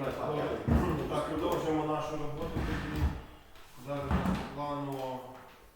Так, Так, добре. Так, продовжуємо нашу роботу. Зараз у плану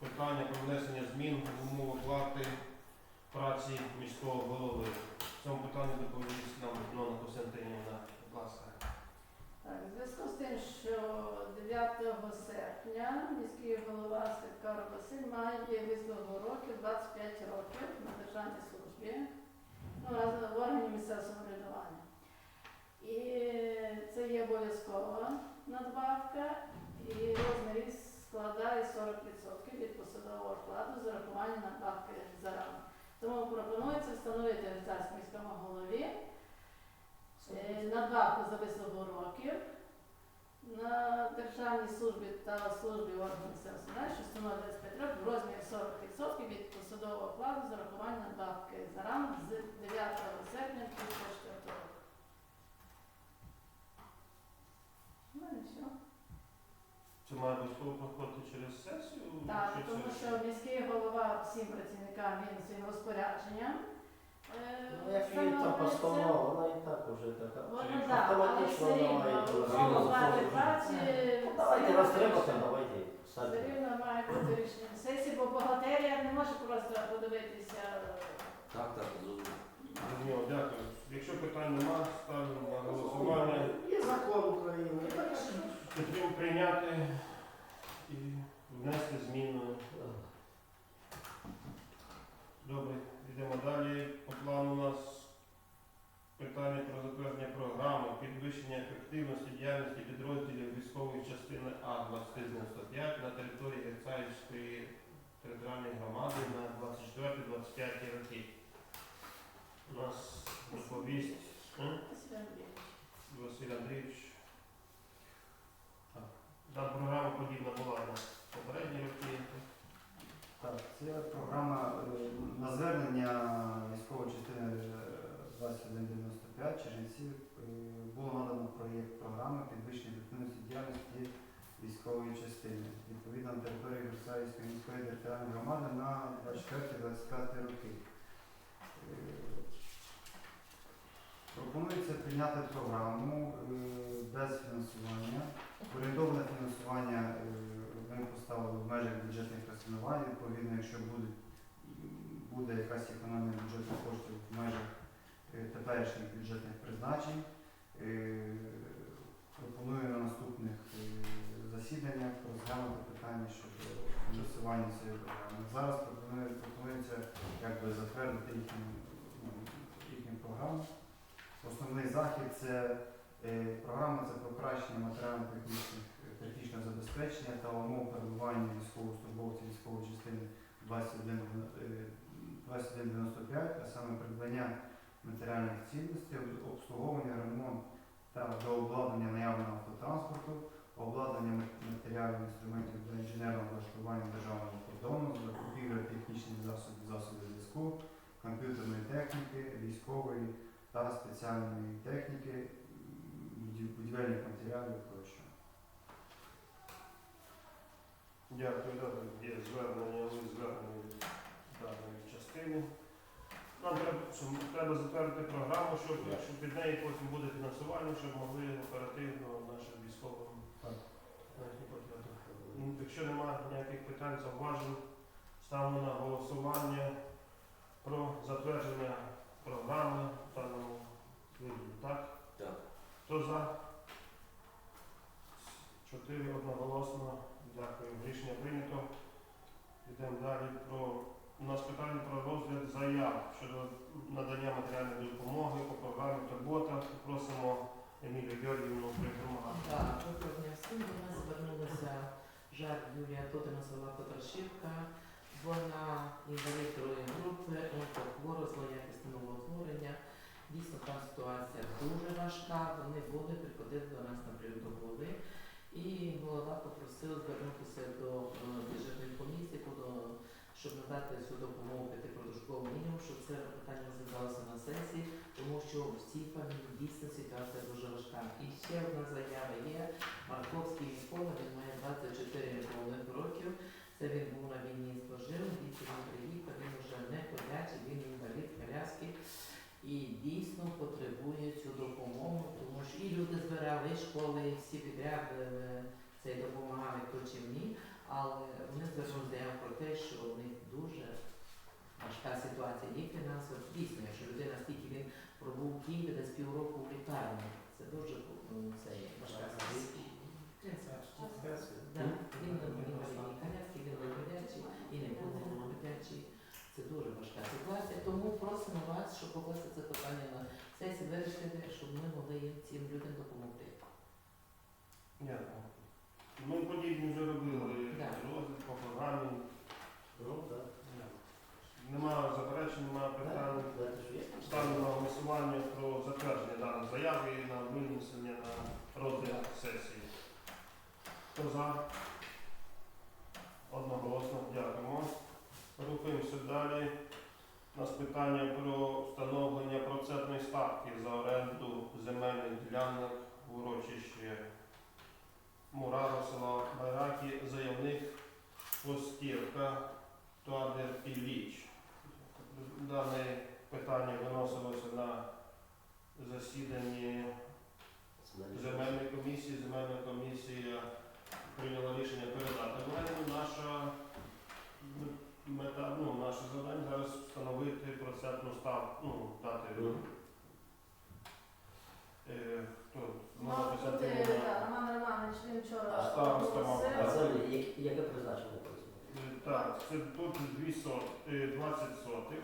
питання про внесення змін в умови оплати праці міського голови. В цьому питанні доповість нам Нона Костянтинівна. Будь ласка. Так, в зв'язку з тим, що 9 серпня міський голова Святкар Василь має вислугу років 25 років на державній службі, ну, в органі місцевого самоврядування. Обов'язкова надбавка, і розмір складає 40% від посадового окладу з урахуванням надбавки за ранок. Тому пропонується встановити в міському голові Е, надбавку за вислугу років на державній службі та службі органів місцевого що становить 25 років, в розмірі 40% від посадового окладу з урахуванням надбавки за ранок з 9 серпня 2004 року. Ну і все. Це має обов'язково проходити через сесію? Так, чи тому це- що міський голова всім працівникам він своїм розпорядженням. е, Ну, якщо є та встановлюється. постанова, вона і так уже така. Воно Чи так, але автоматично все рівно має бути праці. Ну, Давайте рівно треба, рішення. давайте. Все ставте. рівно має бути рішення сесії, бо бухгалтерія не може просто подивитися. Так, так, зрозуміло. Зрозуміло, дякую. Якщо питань нема, ставимо на голосування. Є закон України. так що- Потрібно прийняти і внести зміну. Добре, йдемо далі. По плану у нас питання про затвердження програми підвищення ефективності діяльності підрозділів військової частини А-2395 на території Герцаївської територіальної громади на 24-25 роки. У нас доповість? Василь Андрійович. Так. Програма подібна була на попередні роки. Так, це програма е, на звернення військової частини е, 2195 Чернівців е, було надано проєкт програми підвищення ефективності діяльності військової частини. Відповідно на території Версалівської міської територіальної громади на 24-25 роки. Е, Пропонується прийняти програму е, без фінансування. Орієнтовне фінансування е, ми поставили в межах бюджетних розцінувань. Відповідно, якщо буде, буде якась економія бюджетних коштів в межах е, теперішніх бюджетних призначень, е, пропоную на наступних засіданнях розглянути питання щодо фінансування цієї програми. Зараз пропонується якби, затвердити їхню, ну, їхню програму. Основний захід це програма це покращення матеріально-технічних е, технічного забезпечення та умов перебування військовослужбовців військової частини 21, е, 2195, а саме придбання матеріальних цінностей, обслуговування, ремонт та дообладнання наявного автотранспорту, обладнання мат- матеріалів інструментів для інженерного влаштування державного кордону, закупівля технічних засобів, засобів зв'язку, комп'ютерної техніки, військової та спеціальної техніки, будівельних матеріалів тощо. Дякую, добре. Є звернення, звернення від даної частини. Нам треба, щоб- треба затвердити програму, щоб якщо під нею потім буде фінансування, щоб могли оперативно нашим військовим. Ну, Якщо немає ніяких питань, зауважень, ставимо на голосування про затвердження програми в даному вигляді. Так? Так. Хто за? Чотири одноголосно. Дякую. Рішення прийнято. Йдемо далі про у нас питання про розгляд заяв щодо надання матеріальної допомоги по програмі Турбота. Просимо Емілію Георгіївну проінформувати. Так, дня всім. До нас звернулася жаль Юлія Тодина села Петрашівка. Вона інвалід другої групи, онкохвора, злоякісне новоутворення. Дійсно, там ситуація дуже важка. Вони були, приходили до нас на прийом голови. І голова попросила звернутися до е, бюджетної комісії, до- щоб надати цю допомогу п'ятипродушковому мінімум, щоб це питання розглядалося на сесії, тому що в цій фамілії дійсно ситуація дуже важка. І ще одна заява є. Марковський військовий, він має 24 повних років. Це він був на війні служив, він приїхав, він вже не ходячий, він інвалід, коляски. І дійсно потребує цю допомогу, тому що і люди збирали, і школи всі підряд е, це допомагали ні, але вони звернули про те, що у них дуже важка ситуація є фінансово. Дійсно, якщо людина стільки він пробув в Києві десь півроку в лікарні, це дуже ну, це є важка ситуація. Він на ходячий і не буде. Це дуже важка ситуація. Тому просимо вас, щоб повести це питання на сесії, вирішити, щоб ми могли їм цим людям допомогти. Ні. Ми подібні вже робили Да. розгляд по програмі. Ну, так. Немає заперечень, немає питань. Знаєте, що є? Ставлю на голосування про затвердження даної заяви і на винесення на розгляд сесії. Хто за? Одноголосно дякуємо. Рухаємося далі. У нас питання про встановлення процентної ставки за оренду земельних ділянок в урочищі Мурава, села Байраки, заявник Костірка Туадер Ілліч. Дане питання виносилося на засіданні земельної комісії. Земельна комісія прийняла рішення передати в оренду. Наша м- мета, ну, наше завдання зараз встановити процентну ставку, ну, дати. Мгм. Е, хто? Мав Нова бути Костянтинівна. да, Роман Романович, він оголосив. А взагалі, як- яке призначення? Е, Так, це тут дві сот, е, 20 сотих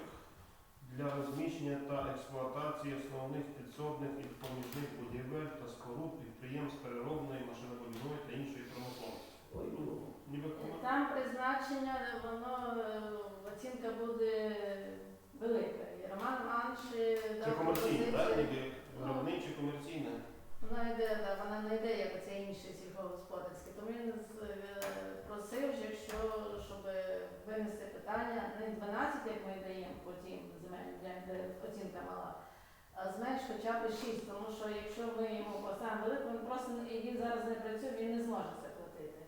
для розміщення та експлуатації основних підсобних і допоміжних будівель та споруд підприємств переробної, машинобудівної та іншої промисловості. Ой, ну, Ніби кому- Там призначення, воно е, оцінка буде велика. І Роман Романович е, Це комерційне, так? пропозицію. Ніби виробниче комерційне. Вона йде, да, вона не йде як це інші сільськогосподарські. Тому він е, просив, що якщо щоб винести питання не 12, як ми даємо потім земельні ділянки, де оцінка мала, а зменш хоча б 6, тому що якщо ми йому поставимо велику, він просто він зараз не працює, він не зможе це платити.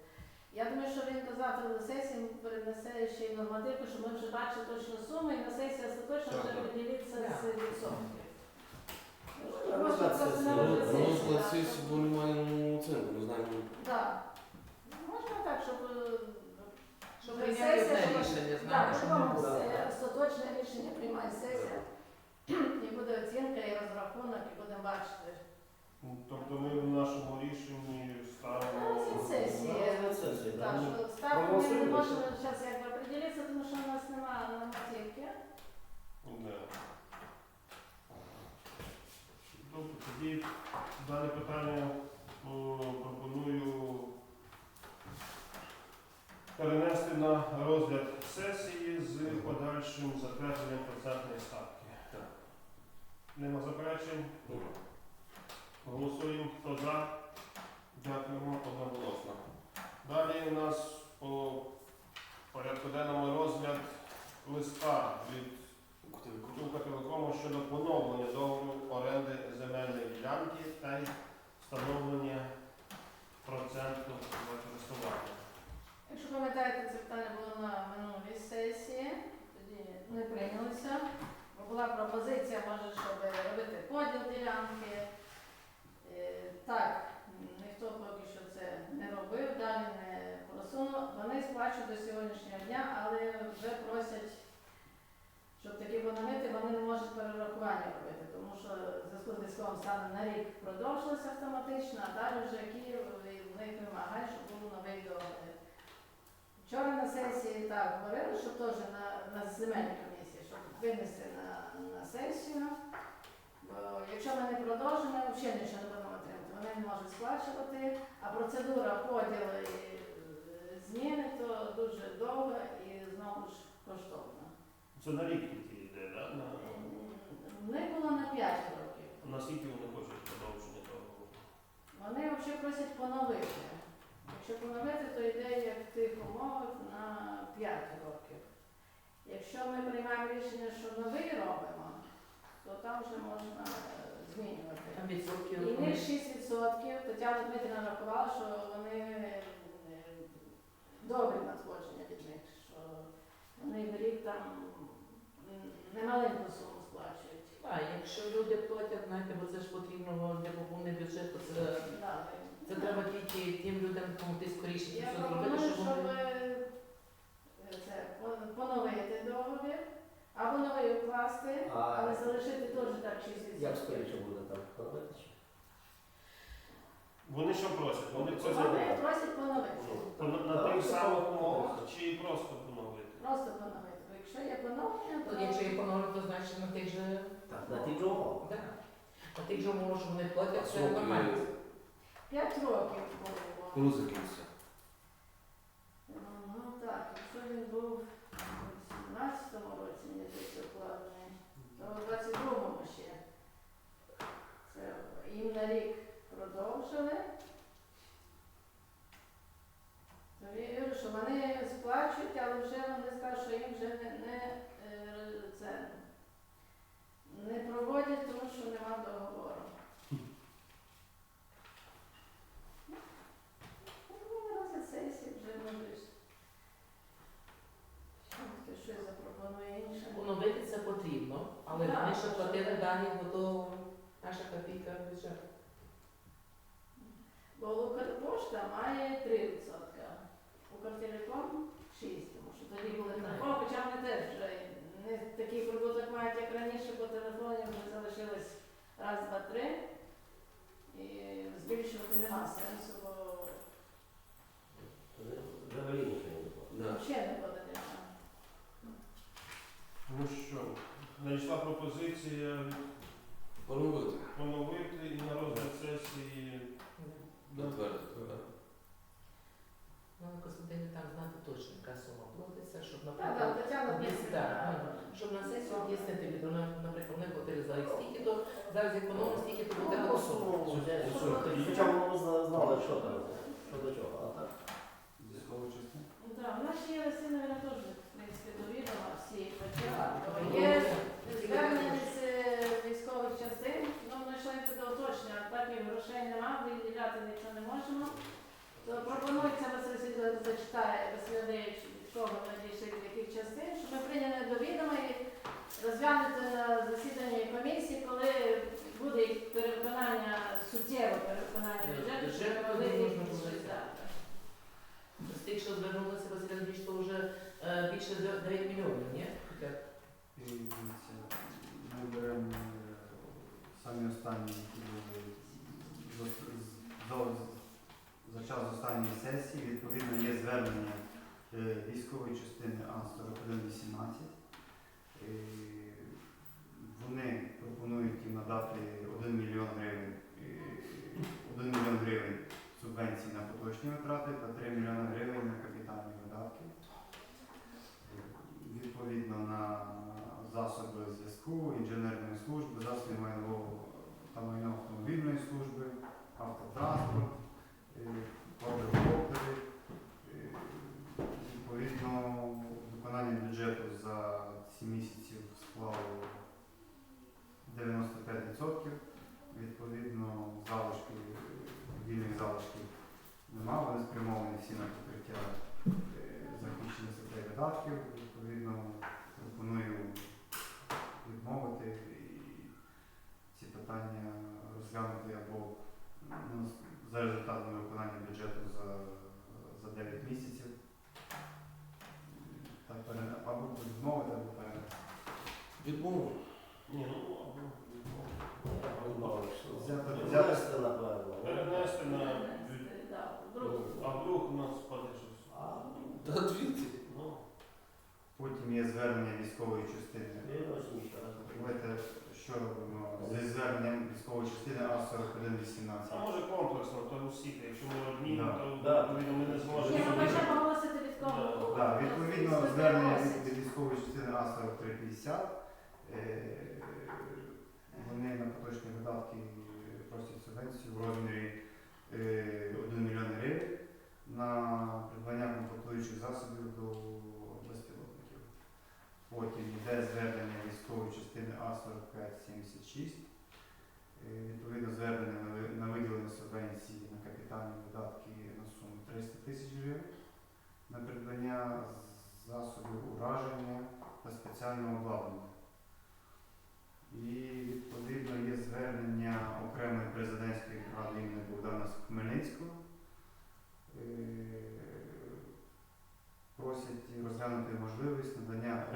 Я думаю, що він завтра до сесії перенесе ще й нормативку, щоб ми вже бачили точну суму, і на сесії остаточно вже поділитися з відсотків. Ну, Ну, Ну, сесії, бо не маємо оцінку, знаємо. Так. Можна так, щоб е, Щоб прийняти сесія, одне рішення, Так, знаємо, що ми по-любому буде. все остаточне рішення приймає сесія. І буде оцінка і розрахунок, і будемо бачити. Ну, Тобто ми в нашому рішенні ставимо. На розгляд сесії. Ну, Так, що ставку ми не можемо зараз якби определитися, тому що у нас немає нормативки. Да. Добре, тоді дане питання о, пропоную перенести на розгляд сесії з подальшим затвердженням процентної ставки. Так. Нема заперечень? Голосуємо. Хто за? Дякуємо одноголосно. Далі у нас по порядку денному розгляд листа від Укртелекому щодо поновлення договору оренди земельної ділянки та встановлення проценту використання. Якщо пам'ятаєте, це питання було на минулій сесії, тоді не прийнялося. Була пропозиція, може, щоб робити поділ ділянки. Е, Так, ніхто поки що це не робив, далі не просунув. Вони сплачують до сьогоднішнього дня, але вже просять, щоб такі бонамити, вони не можуть перерахування робити, тому що в зв'язку з військовим станом на рік продовжилося автоматично, а далі вже Київ в них вимагає, щоб був новий договір. Вчора на сесії так говорили, що теж на, на земельній комісії, щоб винести на, на сесію. Бо якщо ми не продовжимо, взагалі нічого не будемо отримати. Вони не можуть сплачувати, а процедура поділу і е, зміни то дуже довга і знову ж коштовна. Це на рік тільки йде, да? на, В них було на 5 років. наскільки вони хочуть продовження договору? Вони взагалі просять поновити. Якщо поновити, то йде як в тих умовах на 5 років. Якщо ми приймаємо рішення, що новий робимо, то там вже можна змінювати. І них 6%. Тетяна Дмитрівна рахувала, що вони е, добрі надходження від них, що вони в рік там немаленьку суму сплачують. А якщо люди платять, знаєте, бо це ж потрібно для поповнення бюджету, це, Да, це треба тільки тим людям, кому ти скоріше Я пропоную, зробити, щоб вони. е, це поновити договір або новий укласти, але залишити теж так 6%. як скоріше буде так, робити? Вони що просять? Вони це Вони просять поновити. На, на тих самих умовах чи просто поновити? Просто поновити. Якщо є поновлення, То якщо є поновлено, то значить на тих же Так, на ті умови. да. на тих же умовах, що вони платять, це Сроки нормально. 5 років було. коли закінчиться? Ну так, якщо він був у 17-му році, не десь укладений, то у 22-му ще. Це їм на рік продовжили. То я що вони сплачують, але вже вони скажуть, що їм вже не, не, е, це, не проводять, тому що нема договору. Ну. Поновити це потрібно, але Так. вони ще платили дані, бо то наша копійка бюджету. Бо Укрпошта має 3%, Укртелеком 6%, тому що тоді були телефони, хоча вони теж вже не такий прибуток мають, як раніше, бо телефонів вже залишилось раз, два, три. І збільшувати нема сенсу, бо Взагалі нічого не було. Да. взагалі не буде нічого. Ну що, надійшла пропозиція Поновити. поновити і на розгляд сесії. Затвердити. да. Ну, Костянтин так знати точно, яка сума платиться, щоб, наприклад, щоб на сесію об'яснити, від, ну, наприклад, вони платили за стільки, то зараз економимо стільки, то буде така сума. Хоча б ми знали, що там, що до чого, а так. Так, в нас є мабуть, теж, в принципі, до відома всі почали. Є звернення з військових частин, ну, ми йшли туди уточнення, так і грошей нема, виділяти нічого не можемо. Пропонується, Василь зачитає, Васильович, від кого надійшли, яких частин, щоб ми прийняли до відома і розглянути на засіданні комісії, коли буде перевиконання, суттєве перевиконання бюджету, щоб Бюджет, ми могли тоді можна щось дати. З тих, що звернулися Василь Андрійович, то вже е, більше 9 мільйонів, ні? Ми беремо е, самі останні, які були за, час останньої сесії. Відповідно, є звернення е, військової частини А4118. Е, Вони пропонують їм надати 1 мільйон гривень, е, 1 мільйон гривень субвенцій на поточні витрати та 3 мільйони гривень на капітальні видатки. Відповідно на засоби зв'язку, інженерної служби, засоби майнового та майно автомобільної служби, автотранспорт, е, квадрокоптери. Відповідно, виконання бюджету за ці місяців склало 95%. Відповідно, залишки, вільних залишків нема, вони спрямовані всі на покриття е, захищених статей видатків. Відповідно, пропоную відмовити і ці питання розглянути або ну, за результатами виконання бюджету за, за 9 місяців. Та пере- або відмовити, або перенести. Відмову. Ні, ну, або Відмовиш. Взяти- Відвести, напевно. перенести на Перенести, да, вдруг. а вдруг у нас спаде щось. А, Та дві. Ну, Потім є звернення військової частини. Давайте що робимо зі зверненням військової частини А4118. а може комплексно, то усіх, якщо ми одні, Да. то Да. відповідно ми не Ні, зможемо. ну зробити. хоча б оголосити від кого. Да, відповідно, звернення від, від військової частини А4350. Е, вони на поточні видатки просять субвенцію в розмірі е, 1 мільйон гривень на придбання комплектуючих засобів до. Потім йде звернення військової частини А4576. Е, Відповідно, звернення на виділення субвенції на капітальні видатки на суму 300 тисяч гривень на придбання засобів ураження та спеціального обладнання. І відповідно є звернення окремої президентської ради імені Богдана Хмельницького. Просять розглянути можливість надання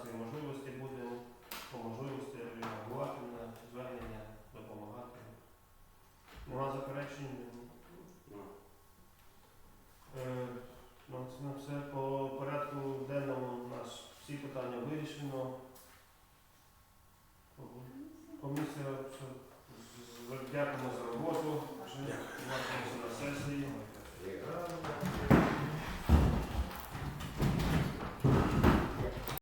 нашої можливості будемо по можливості реагувати на звернення, допомагати. Ну, Нема заперечень.